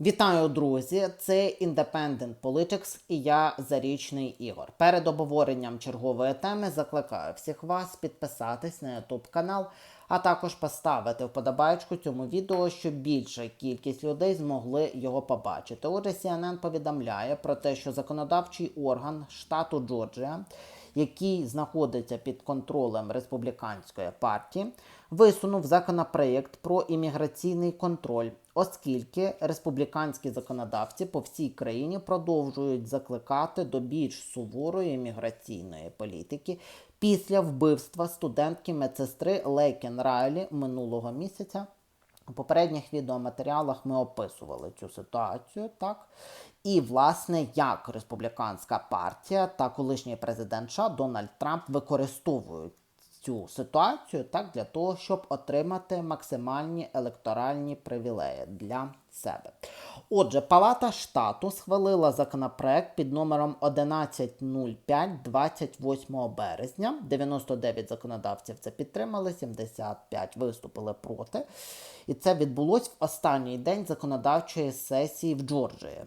Вітаю, друзі! Це Independent Politics і я Зарічний Ігор. Перед обговоренням чергової теми закликаю всіх вас підписатись на YouTube канал, а також поставити вподобайку цьому відео, щоб більша кількість людей змогли його побачити. Отже, CNN повідомляє про те, що законодавчий орган штату Джорджія який знаходиться під контролем республіканської партії, висунув законопроєкт про імміграційний контроль, оскільки республіканські законодавці по всій країні продовжують закликати до більш суворої імміграційної політики після вбивства студентки медсестри Лейкен Райлі минулого місяця. У попередніх відеоматеріалах ми описували цю ситуацію, так? І, власне, як республіканська партія та колишній президент США Дональд Трамп використовують цю ситуацію так, для того, щоб отримати максимальні електоральні привілеї для себе. Отже, Палата штату схвалила законопроект під номером 1105 28 березня. 99 законодавців це підтримали, 75 виступили проти. І це відбулось в останній день законодавчої сесії в Джорджії.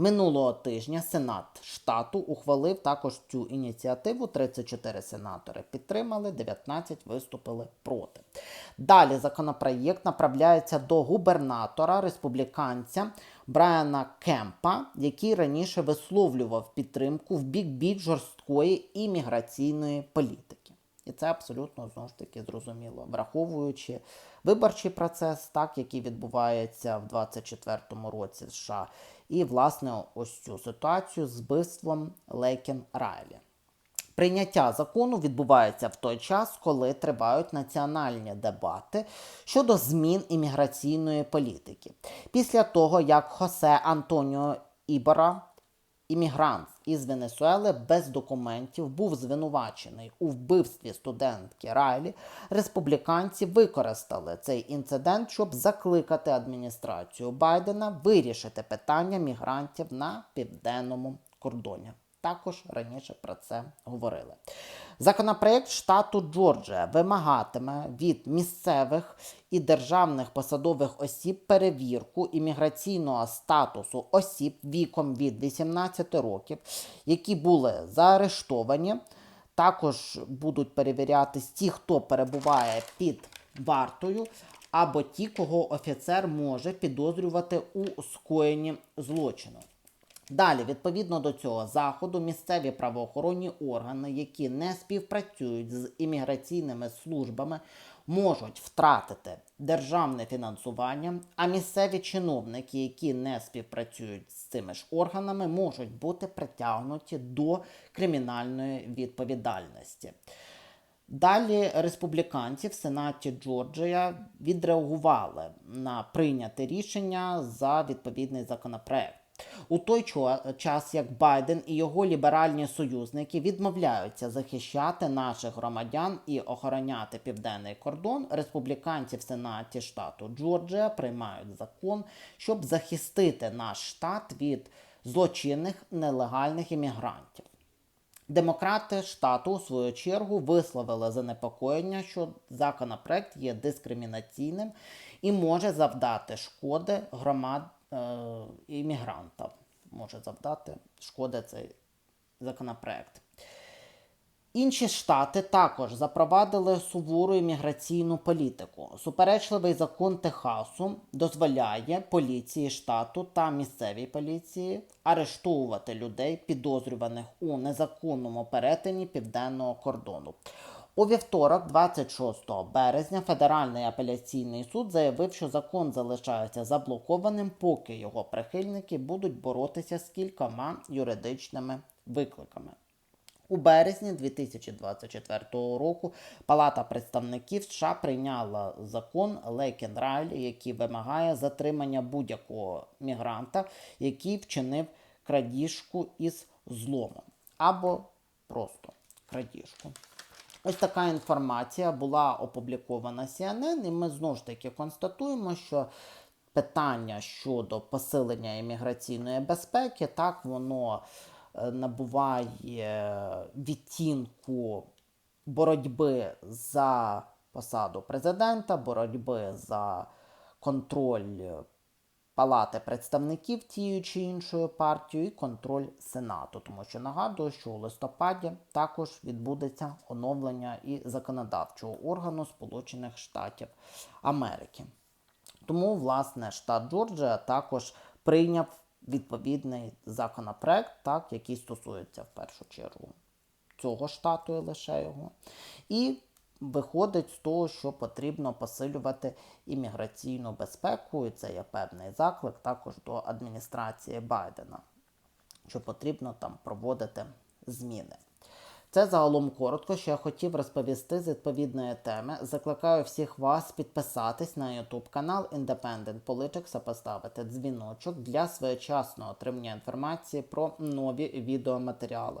Минулого тижня Сенат штату ухвалив також цю ініціативу. 34 сенатори підтримали, 19 виступили проти. Далі законопроєкт направляється до губернатора республіканця Брайана Кемпа, який раніше висловлював підтримку в бік більш жорсткої імміграційної політики. І це абсолютно знову ж таки зрозуміло, враховуючи виборчий процес, так який відбувається в 2024 році США, і власне ось цю ситуацію з вбивством Лейкен Райлі. Прийняття закону відбувається в той час, коли тривають національні дебати щодо змін імміграційної політики. Після того, як Хосе Антоніо Ібора, іммігрант із Венесуели без документів, був звинувачений у вбивстві студентки Райлі, республіканці використали цей інцидент, щоб закликати адміністрацію Байдена вирішити питання мігрантів на південному кордоні. Також раніше про це говорили. Законопроект штату Джорджія вимагатиме від місцевих і державних посадових осіб перевірку імміграційного статусу осіб віком від 18 років, які були заарештовані. Також будуть перевірятись ті, хто перебуває під вартою, або ті, кого офіцер може підозрювати у скоєнні злочину. Далі, відповідно до цього заходу, місцеві правоохоронні органи, які не співпрацюють з імміграційними службами, можуть втратити державне фінансування, а місцеві чиновники, які не співпрацюють з цими ж органами, можуть бути притягнуті до кримінальної відповідальності. Далі республіканці в Сенаті Джорджія відреагували на прийняте рішення за відповідний законопроект. У той час, як Байден і його ліберальні союзники відмовляються захищати наших громадян і охороняти південний кордон, республіканці в Сенаті штату Джорджія приймають закон, щоб захистити наш штат від злочинних нелегальних іммігрантів. Демократи штату у свою чергу висловили занепокоєння, що законопроект є дискримінаційним і може завдати шкоди громад е, іммігрантів. Може завдати шкоди цей законопроект. Інші штати також запровадили сувору імміграційну політику. Суперечливий закон Техасу дозволяє поліції штату та місцевій поліції арештовувати людей, підозрюваних у незаконному перетині південного кордону. У вівторок, 26 березня, Федеральний апеляційний суд заявив, що закон залишається заблокованим, поки його прихильники будуть боротися з кількома юридичними викликами. У березні 2024 року Палата представників США прийняла закон Лейкен Райлі, який вимагає затримання будь-якого мігранта, який вчинив крадіжку із зломом або просто крадіжку. Ось така інформація була опублікована CNN, і ми знову ж таки констатуємо, що питання щодо посилення імміграційної безпеки, так воно е, набуває відтінку боротьби за посаду президента, боротьби за контроль Палати представників тією чи іншою партією і контроль Сенату, тому що нагадую, що у листопаді також відбудеться оновлення і законодавчого органу Сполучених Штатів Америки. Тому, власне, штат Джорджія також прийняв відповідний законопроект, так, який стосується в першу чергу цього штату і лише його. І виходить з того, що потрібно посилювати імміграційну безпеку, і це є певний заклик також до адміністрації Байдена, що потрібно там проводити зміни. Це загалом коротко, що я хотів розповісти з відповідної теми. Закликаю всіх вас підписатись на YouTube канал Independent Politics, а поставити дзвіночок для своєчасного отримання інформації про нові відеоматеріали.